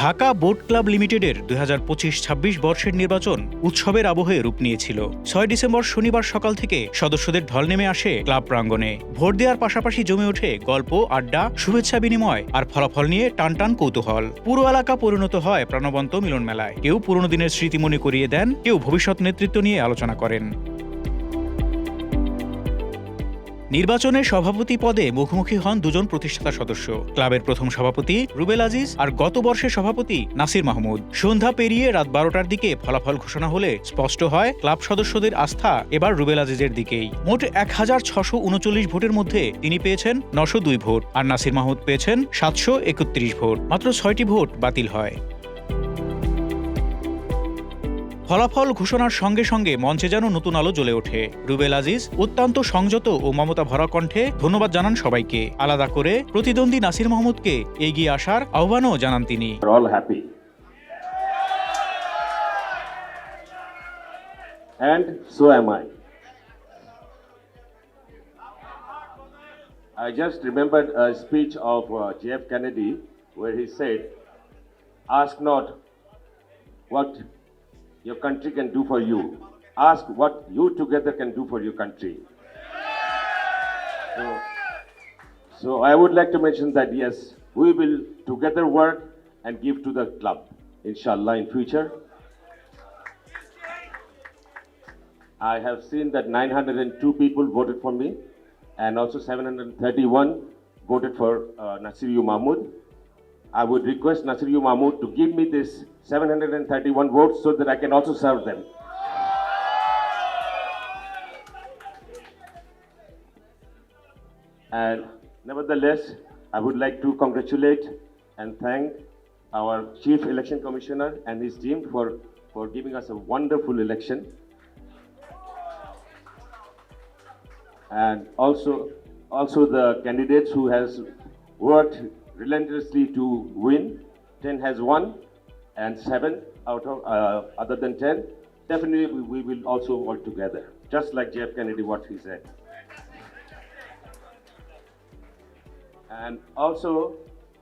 Dhaka boat club লিমিটেডের দুই হাজার পঁচিশ ছাব্বিশ বর্ষের নির্বাচন উৎসবের আবহে রূপ নিয়েছিল। ছয় ডিসেম্বর শনিবার সকাল থেকে সদস্যদের ঢল নেমে আসে ক্লাব প্রাঙ্গণে। ভোট দেওয়ার পাশাপাশি জমে ওঠে গল্প, আড্ডা, শুভেচ্ছা বিনিময় আর ফলাফল নিয়ে টানটান কৌতূহল। পুরো এলাকা পরিণত হয় প্রাণবন্ত মিলন মেলায় কেউ পুরনো দিনের স্মৃতি মনে করিয়ে দেন, কেউ ভবিষ্যৎ নেতৃত্ব নিয়ে আলোচনা করেন। নির্বাচনে সভাপতি পদে মুখোমুখি হন দুজন প্রতিষ্ঠাতা সদস্য। ক্লাবের প্রথম সভাপতি রুবেল আজিজ আর গত বর্ষের সভাপতি নাসির মাহমুদ। সন্ধ্যা পেরিয়ে রাত বারোটার দিকে ফলাফল ঘোষণা হলে স্পষ্ট হয়, ক্লাব সদস্যদের আস্থা এবার রুবেল আজিজের দিকেই। মোট এক হাজার ছশো উনচল্লিশ ভোটের মধ্যে তিনি পেয়েছেন নশো দুই ভোট আর নাসির মাহমুদ পেয়েছেন সাতশো একত্রিশ ভোট। মাত্র ছয়টি ভোট বাতিল হয়। ফলাফল ঘোষণার সঙ্গে সঙ্গে মঞ্চে যেন নতুন আলো জ্বলে ওঠে রুবেল আজিজ অত্যন্ত সংযত ও মমতা ভরা কণ্ঠে ধন্যবাদ জানান সবাইকে আলাদা করে প্রতিদ্বন্দ্বী নাসির মাহমুদকে এগিয়ে আসার আহ্বানও জানান তিনি. And so am I. I just remembered a speech of uh, JF Kennedy where he said, Ask not what your country can do for you, ask what you together can do for your country. So, so I would like to mention that yes, we will together work and give to the club, inshallah, in future. I have seen that 902 people voted for me, and also 731 voted for uh, Nasiru Mahmood. I would request Nasiru Mahmood to give me this 731 votes so that I can also serve them. And nevertheless, I would like to congratulate and thank our Chief Election Commissioner and his team for, for giving us a wonderful election. And also, also the candidates who has worked relentlessly to win. 10 has won, and 7 out of uh, other than 10. Definitely, we, we will also work together, just like Jeff Kennedy, what he said. And also,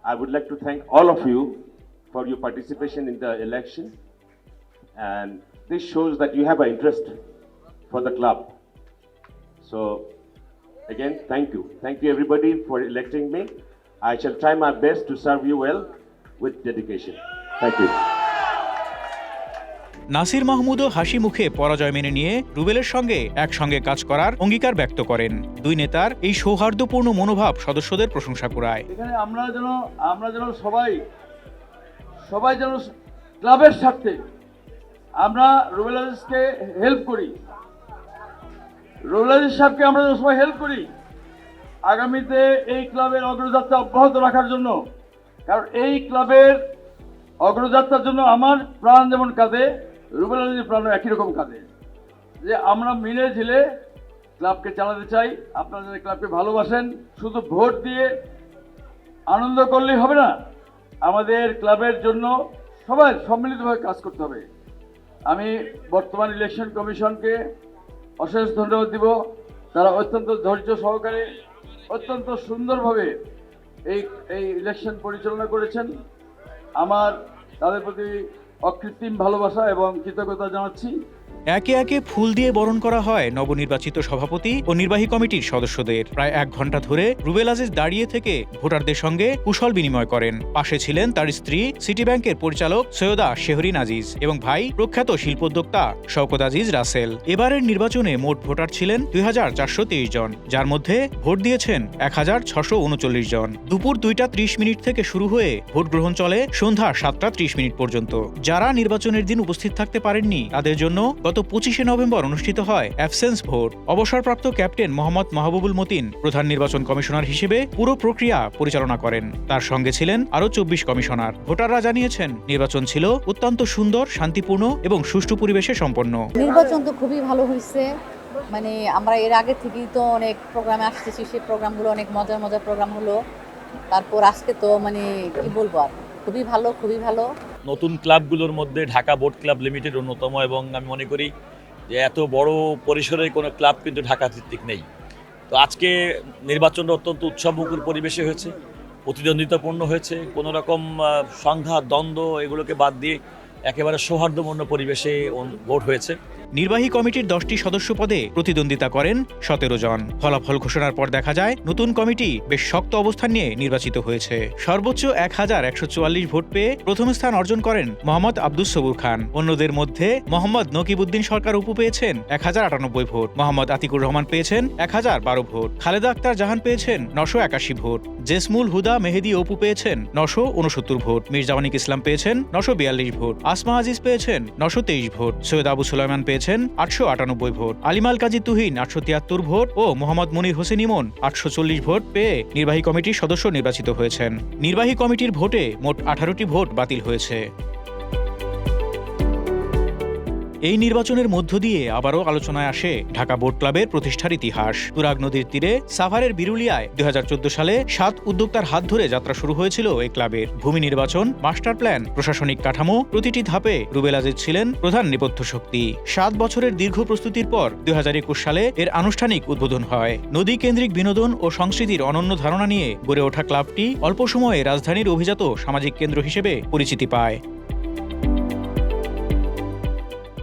I would like to thank all of you for your participation in the election. And this shows that you have an interest for the club. So, again, thank you. Thank you, everybody, for electing me. I shall try my best to serve you well with dedication. Thank you. Nasir মাহমুদও হাসি মুখে পরাজয় মেনে নিয়ে রুবেলের সঙ্গে একসঙ্গে কাজ করার অঙ্গীকার ব্যক্ত করেন দুই নেতার এই সৌহার্দ্যপূর্ণ মনোভাব সদস্যদের প্রশংসা কুড়ায় এখানে আমরা যেন আমরা যেন সবাই সবাই যেন ক্লাবের স্বার্থে আমরা রুবেল আজিজকে হেল্প করি রুবেল আজিজ সাহেবকে আমরা যেন সবাই হেল্প করি আগামীতে এই ক্লাবের অগ্রযাত্রা অব্যাহত রাখার জন্য, কারণ এই ক্লাবের অগ্রযাত্রার জন্য আমার প্রাণ যেমন কাঁদে, রুবেল আজিজের প্রাণ একই রকম কাঁদে। যে আমরা মিলে ঝিলে ক্লাবকে চালাতে চাই, আপনারা যারা ক্লাবকে ভালোবাসেন, শুধু ভোট দিয়ে আনন্দ করলেই হবে না, আমাদের ক্লাবের জন্য সবাই সম্মিলিতভাবে কাজ করতে হবে। আমি বর্তমান ইলেকশন কমিশনকে অশেষ ধন্যবাদ দিব। তারা অত্যন্ত ধৈর্য সহকারে অত্যন্ত সুন্দরভাবে এই এই ইলেকশন পরিচালনা করেছেন। আমার তাদের প্রতি অকৃত্রিম ভালোবাসা এবং কৃতজ্ঞতা জানাচ্ছি। একে একে ফুল দিয়ে বরণ করা হয় নবনির্বাচিত সভাপতি ও নির্বাহী কমিটির সদস্যদের। প্রায় এক ঘণ্টা ধরে রুবেল আজিজ দাঁড়িয়ে থেকে ভোটারদের সঙ্গে কুশল বিনিময় করেন। পাশে ছিলেন তার স্ত্রী, সিটি ব্যাংকের পরিচালক সৈয়দা শেহরিন আজিজ এবং ভাই প্রখ্যাত শিল্পোদ্যোক্তা শওকত আজিজ রাসেল। এবারের নির্বাচনে মোট ভোটার ছিলেন দুই হাজার চারশো তেইশ জন, যার মধ্যে ভোট দিয়েছেন এক জন। দুপুর দুইটা ত্রিশ মিনিট থেকে শুরু হয়ে ভোট গ্রহণ চলে সন্ধ্যা সাতটা ত্রিশ মিনিট পর্যন্ত। যারা নির্বাচনের দিন উপস্থিত থাকতে পারেননি, তাদের জন্য গত পঁচিশে নভেম্বর অনুষ্ঠিত হয় অ্যাবসেন্স ভোট। অবসরপ্রাপ্ত ক্যাপ্টেন মোহাম্মদ মাহবুবুল মতিন প্রধান নির্বাচন কমিশনার হিসেবে পুরো প্রক্রিয়া পরিচালনা করেন। তার সঙ্গে ছিলেন আরও চব্বিশ কমিশনার। ভোটাররা জানিয়েছেন, নির্বাচন ছিল অত্যন্ত সুন্দর, শান্তিপূর্ণ এবং সুষ্ঠু পরিবেশে সম্পন্ন। নির্বাচন তো খুবই ভালো হয়েছে। মানে আমরা এর আগে থেকেই তো অনেক প্রোগ্রামে আসতেছি, সেই প্রোগ্রামগুলো অনেক মজার মজার প্রোগ্রাম হলো। তারপর আজকে তো মানে কি বলব আর? খুবই ভালো খুবই ভালো। নতুন ক্লাবগুলোর মধ্যে ঢাকা বোট ক্লাব লিমিটেড অন্যতম এবং আমি মনে করি যে এত বড় পরিসরে কোনো ক্লাব কিন্তু ঢাকা ভিত্তিক নেই। তো আজকে নির্বাচনটা অত্যন্ত উৎসবমুখর পরিবেশে হয়েছে, প্রতিদ্বন্দ্বিতাপূর্ণ হয়েছে, কোনো রকম সংঘাত, দ্বন্দ্ব এগুলোকে বাদ দিয়ে একেবারে সৌহার্দ্যপূর্ণ পরিবেশে ভোট হয়েছে। নির্বাহী কমিটির দশটি সদস্য পদে প্রতিদ্বন্দ্বিতা করেন সতেরো জন। ফলাফল ঘোষণার পর দেখা যায়, নতুন কমিটি বেশ শক্ত অবস্থান নিয়ে নির্বাচিত হয়েছে। সর্বোচ্চ এক হাজার একশো চুয়াল্লিশ ভোট পেয়ে প্রথম স্থান অর্জন করেন মোহাম্মদ আব্দুস সবুর খান। অন্যদের মধ্যে মোহাম্মদ নকিবুদ্দিন সরকার উপু পেয়েছেন এক হাজার আটানব্বই ভোট, মোহাম্মদ আতিকুর রহমান পেয়েছেন এক হাজার বারো ভোট, খালেদা আক্তার জাহান পেয়েছেন নশো একাশি ভোট, জেসমুল হুদা মেহেদি অপু পেয়েছেন নশো উনসত্তর ভোট মির্জামানিক ইসলাম পেয়েছেন নশো বিয়াল্লিশ ভোট, আসমা আজিজ পেয়েছেন নশো তেইশ ভোট, সৈয়দ আবু সুলাইমান পেয়েছেন আটশো আটানব্বই ভোট। আলিমাল কাজী তুহিন, আটশো তিয়াত্তর ভোট ও মোহাম্মদ মনির হোসেন ইমন, আটশো চল্লিশ ভোট পেয়ে নির্বাহী কমিটির সদস্য নির্বাচিত হয়েছেন। নির্বাহী কমিটির ভোটে মোট আঠারোটি ভোট বাতিল হয়েছে। এই নির্বাচনের মধ্য দিয়ে আবারও আলোচনায় আসে ঢাকা বোট ক্লাবের প্রতিষ্ঠার ইতিহাস। তুরাগ নদীর তীরে সাভারের বিরুলিয়ায় দুই হাজার চোদ্দ সালে সাত উদ্যোক্তার হাত ধরে যাত্রা শুরু হয়েছিল এই ক্লাবের ভূমি নির্বাচন, মাস্টার প্ল্যান, প্রশাসনিক কাঠামো, প্রতিটি ধাপে রুবেল আজিজ ছিলেন প্রধান নেপথ্য শক্তি। সাত বছরের দীর্ঘ প্রস্তুতির পর দু হাজার একুশ সালে এর আনুষ্ঠানিক উদ্বোধন হয়। নদী কেন্দ্রিক বিনোদন ও সংস্কৃতির অনন্য ধারণা নিয়ে গড়ে ওঠা ক্লাবটি অল্প সময়ে রাজধানীর অভিজাত সামাজিক কেন্দ্র হিসেবে পরিচিতি পায়।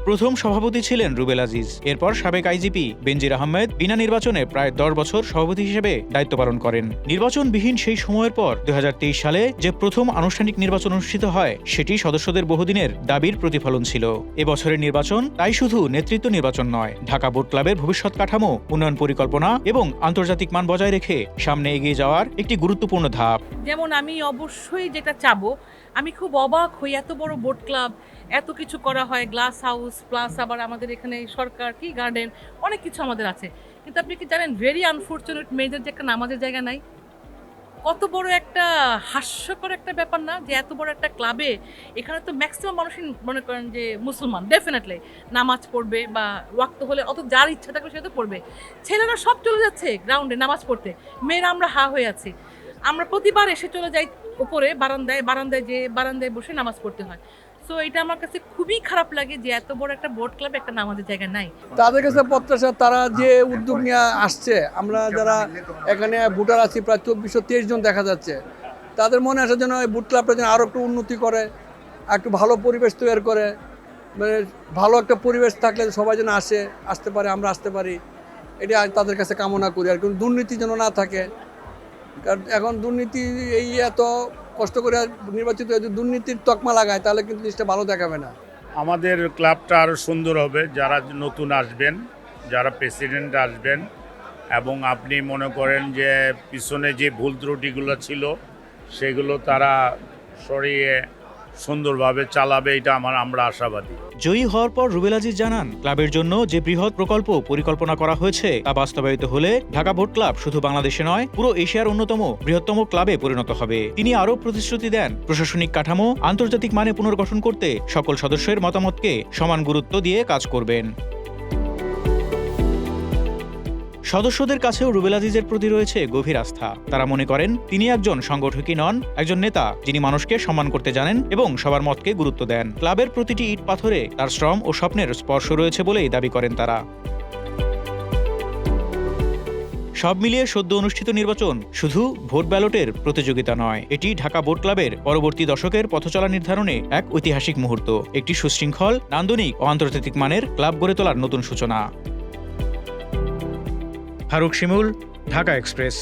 প্রথম সভাপতি ছিলেন রুবেল আজিজ। এরপর সাবেক আইজিপি বেনজির আহমেদ বিনা নির্বাচনে প্রায় দশ বছর সভাপতি হিসেবে দায়িত্ব পালন করেন। নির্বাচনবিহীন সেই সময়ের পর দুই সালে যে প্রথম আনুষ্ঠানিক নির্বাচন অনুষ্ঠিত হয়, সেটি সদস্যদের বহুদিনের দাবির প্রতিফলন ছিল। এবছরের নির্বাচন তাই শুধু নেতৃত্ব নির্বাচন নয়, ঢাকা বোট ক্লাবের ভবিষ্যৎ কাঠামো, উন্নয়ন পরিকল্পনা এবং আন্তর্জাতিক মান বজায় রেখে সামনে এগিয়ে যাওয়ার একটি গুরুত্বপূর্ণ ধাপ। যেমন আমি অবশ্যই যেটা চাবো, আমি খুব অবাক হই এত বড় বোট ক্লাব এত কিছু করা হয় গ্লাস হাউস প্লাস আবার আমাদের এখানে সরকার, কি গার্ডেন অনেক কিছু আমাদের আছে। কিন্তু আপনি কি জানেন ভেরি আনফর্চুনেট মেয়েদের যে একটা নামাজের জায়গা নাই? কত বড় একটা হাস্যকর একটা ব্যাপার না যে এত বড় একটা ক্লাবে এখানে তো ম্যাক্সিমাম মানুষই মনে করেন যে মুসলমান ডেফিনেটলি নামাজ পড়বে বা ওয়াক্ত হলে অত যার ইচ্ছা থাকবে সে তো পড়বে। ছেলেরা সব চলে যাচ্ছে গ্রাউন্ডে নামাজ পড়তে। মেয়েরা আমরা হা হয়ে আছি। আমরা প্রতিবার এসে চলে যাই উপরে, বারান্দায় বারান্দায় যে বারান্দায় বসে নামাজ পড়তে হয়। সো এটা আমার কাছে খুবই খারাপ লাগে যে এত বড় একটা বোট ক্লাব একটা নামাজের জায়গা নাই। তাদের কাছে প্রত্যাশা, তারা যে উদ্যোগ নিয়ে আসছে, আমরা যারা এখানে ভোটার আছি, প্রায় চব্বিশশো তেইশ জন দেখা যাচ্ছে, তাদের মনে আসে যেন এই বুট ক্লাবটা যেন আরও একটু উন্নতি করে, একটু ভালো পরিবেশ তৈরি করে মানে ভালো একটা পরিবেশ থাকলে সবাই যেন আসে, আসতে পারে, আমরা আসতে পারি, এটা তাদের কাছে কামনা করি। আর কোনো দুর্নীতি যেন না থাকে, কারণ এখন দুর্নীতি এই এত কষ্ট করে নির্বাচিত যদি দুর্নীতির তকমা লাগায়, তাহলে কিন্তু জিনিসটা ভালো দেখাবে না। আমাদের ক্লাবটা আরও সুন্দর হবে, যারা নতুন আসবেন, যারা প্রেসিডেন্ট আসবেন, এবং আপনি মনে করেন যে পিছনে যে ভুল ত্রুটিগুলো ছিল, সেগুলো তারা সরিয়ে সুন্দরভাবে চালাবে, এটা আমার, আমরা আশাবাদী। জয়ী হওয়ার পর রুবেল আজিজ জানান, ক্লাবের জন্য যে বৃহৎ প্রকল্প পরিকল্পনা করা হয়েছে, তা বাস্তবায়িত হলে ঢাকা ভোট ক্লাব শুধু বাংলাদেশে নয়, পুরো এশিয়ার অন্যতম বৃহত্তম ক্লাবে পরিণত হবে। তিনি আরও প্রতিশ্রুতি দেন, প্রশাসনিক কাঠামো, আন্তর্জাতিক মানে পুনর্গঠন করতে সকল সদস্যের মতামতকে সমান গুরুত্ব দিয়ে কাজ করবেন। সদস্যদের কাছেও রুবেল আজিজের প্রতি রয়েছে গভীর আস্থা। তারা মনে করেন, তিনি একজন সংগঠকই নন, একজন নেতা, যিনি মানুষকে সম্মান করতে জানেন এবং সবার মতকে গুরুত্ব দেন। ক্লাবের প্রতিটি ইট পাথরে তার শ্রম ও স্বপ্নের স্পর্শ রয়েছে বলেই দাবি করেন তারা। সব মিলিয়ে সদ্য অনুষ্ঠিত নির্বাচন শুধু ভোট ব্যালটের প্রতিযোগিতা নয়, এটি ঢাকা বোট ক্লাবের পরবর্তী দশকের পথচলা নির্ধারণে এক ঐতিহাসিক মুহূর্ত। একটি সুশৃঙ্খল, নান্দনিক ও আন্তর্জাতিক মানের ক্লাব গড়ে তোলার নতুন সূচনা। ফারুক শিমুল ঢাকা এক্সপ্রেস।